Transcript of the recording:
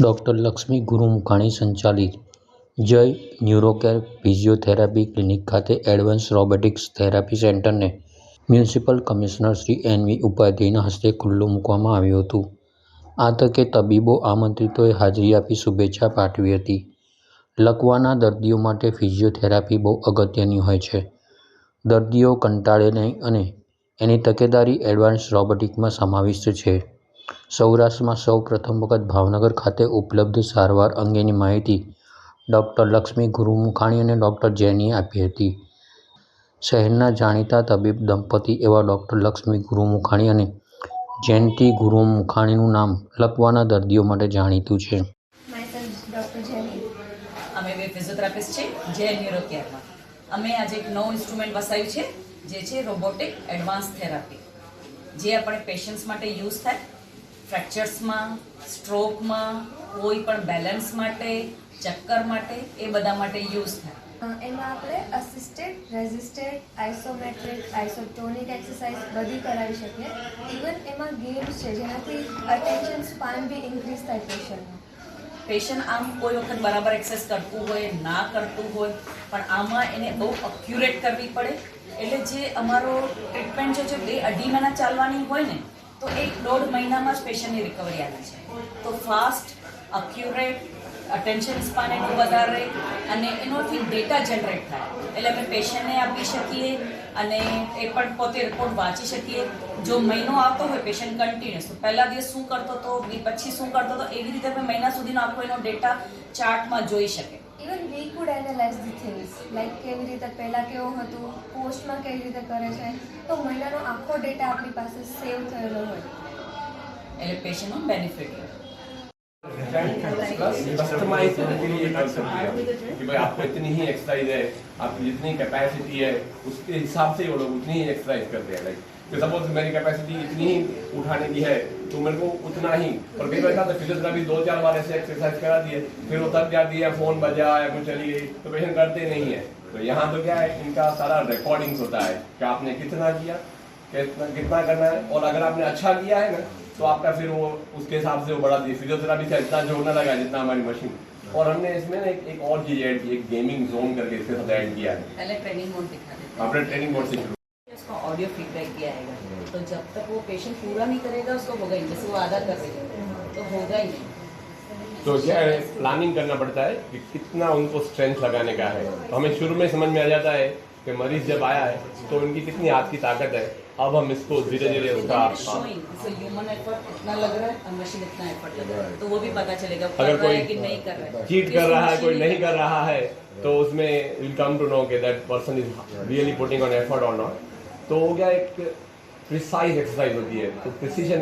Doctor Lakshmi ગુરુ મુખાણી સંચાલિત Jay ન્યુરોકેર physiotherapy clinic ખાતે એડવાન્સ રોબોટિક્સ થેરાપી સેન્ટરને municipal commissioner Shri N V ઉપાધ્યાયના હસ્તે ખુલ્લું મૂકવામાં આવ્યું હતું. આ તકે તબીબો આમંત્રિતોએ હાજરી આપી શુભેચ્છા પાઠવી હતી. લકવાના દર્દીઓ માટે ફિઝિયોથેરાપી બહુ અગત્યની હોય છે. દર્દીઓ કંટાળે નહીં અને એની તકેદારી એડવાન્સ રોબોટિકમાં સમાવિષ્ટ છે. સૌરાષ્ટ્રમાં સૌ પ્રથમ વખત ભાવનગર ખાતે ઉપલબ્ધ સારવાર અંગેની માહિતી ડૉક્ટર લક્ષ્મી ગુરુમુખાણી અને ડૉક્ટર જૈનીએ આપી હતી શહેરના જાણીતા તબીબ દંપતી એવા ડૉક્ટર લક્ષ્મી ગુરુમુખાણી અને જયંતી ગુરુમુખાણીનું નામ લકવાના દર્દીઓ માટે જાણીતું છે myself Dr. Jenny. અમે બે ફિઝિયોથેરાપિસ્ટ છે જે ન્યુરો કેરમાં અમે આજે એક નવું ઇન્સ્ટ્રુમેન્ટ વસાવ્યું છે જે છે રોબોટિક એડવાન્સ થેરાપી જે આપણે પેશન્ટ્સ માટે યુઝ થાય ફ્રેક્ચર્સમાં સ્ટ્રોકમાં કોઈ પણ બેલેન્સ માટે ચક્કર માટે એ બધા માટે યુઝ થાય. એમાં આપણે અસિસ્ટેડ રેઝિસ્ટેડ આઇસોમેટ્રિક આઇસોટોનિક એક્સરસાઇઝ બધી કરાવી શકીએ. ઇવન એમાં ગેમ્સ છે જેનાથી અટેન્શન સ્પાન બી ઇન્ક્રીઝ થાય પેશન્ટનું પેશન્ટ આમ કોઈ વખત બરાબર એક્સેસ કરતું હોય ના કરતું હોય પણ આમાં એને બહુ અક્યુરેટ કરવી પડે. એટલે જે અમારો ટ્રીટમેન્ટ જે છે બે અઢી મહિના ચાલવાની હોય ને તો એક દોઢ મહિનામાં જ પેશન્ટની રિકવરી આવે છે. તો ફાસ્ટ અક્યુરેટ અટેન્શન સ્પાન એટલું વધારે અને એનોથી ડેટા જનરેટ થાય. એટલે અમે પેશન્ટને આપી શકીએ અને એ પણ પોતે રિપોર્ટ વાંચી શકીએ. જો મહિનો આવતો હોય પેશન્ટ કન્ટિન્યુઅસ તો પહેલા દિવસ શું કરતો હતો, પછી શું કરતો હતો, એવી રીતે અમે મહિના સુધીનો આખો એનો ડેટા ચાર્ટમાં જોઈ શકે even we could analyse the things like કેવી રીતે પહેલાં કેવું હતું પોસ્ટમાં કેવી રીતે કરે છે તો મહિનાનો આખો ડેટા આપણી પાસે સેવ થયેલો હોય એટલે પેશન્ટનો બેનિફિટ રહે कस्टमाइज करने के लिए ये कर सकते हैं कि भाई आपको इतनी ही एक्सरसाइज है आपकी जितनी कैपेसिटी है उसके हिसाब से वो लोग उतनी ही एक्सरसाइज करते हैं लाइक तो सपोज़ मेरी कैपेसिटी इतनी ही उठाने की है तो मेरे को उतना ही। और कई बार है फिजियोथेरापी दो चार बार ऐसे एक्सरसाइज करा दिए फिर वो थक जाती है फ़ोन बजा या कुछ चली गई तो पेशेंट करते नहीं है। तो यहाँ तो क्या है इनका सारा रिकॉर्डिंग्स होता है कि आपने कितना किया कितना कितना करना है और अगर आपने अच्छा किया है ना तो आपका फिर वो उसके हिसाब से वो बढ़ा दिए। फिजियोथेरापी से इतना जोड़ने लगा जितना हमारी मशीन और हमने इसमें ना एक, एक और चीज़ ऐड की एक गेमिंग जोन करके इसके साथ ऐड किया है। पहले ट्रेनिंग मोड दिखा देते आपने ट्रेनिंग बोर्ड से हैं उसका ऑडियो फीडबैक दिया आएगा। तो जब तक वो पेशेंट पूरा नहीं करेगा उसको होगा ही जैसे वो आधा कर रही है तो होगा ही नहीं। तो क्या है प्लानिंग करना पड़ता है कि कितना उनको स्ट्रेंथ लगाने का है। तो हमें शुरू में समझ में आ जाता है कि मरीज़ जब आया है तो उनकी कितनी हाथ की ताकत है। अब हम इसको धीरे धीरे उसका हाँ, ह्यूमन एफर्ट इतना लग रहा है और मशीन इतना एफर्ट लग रहा है। तो वो भी पता चलेगा अगर कोई कि नहीं कर रहा है। चीट कर रहा है कोई नहीं कर रहा है तो उसमें विल कम टू नो कि that person is really putting on effort और नॉट तो वो क्या एक प्रिसाइज एक्सरसाइज होती है तो प्रिसीजन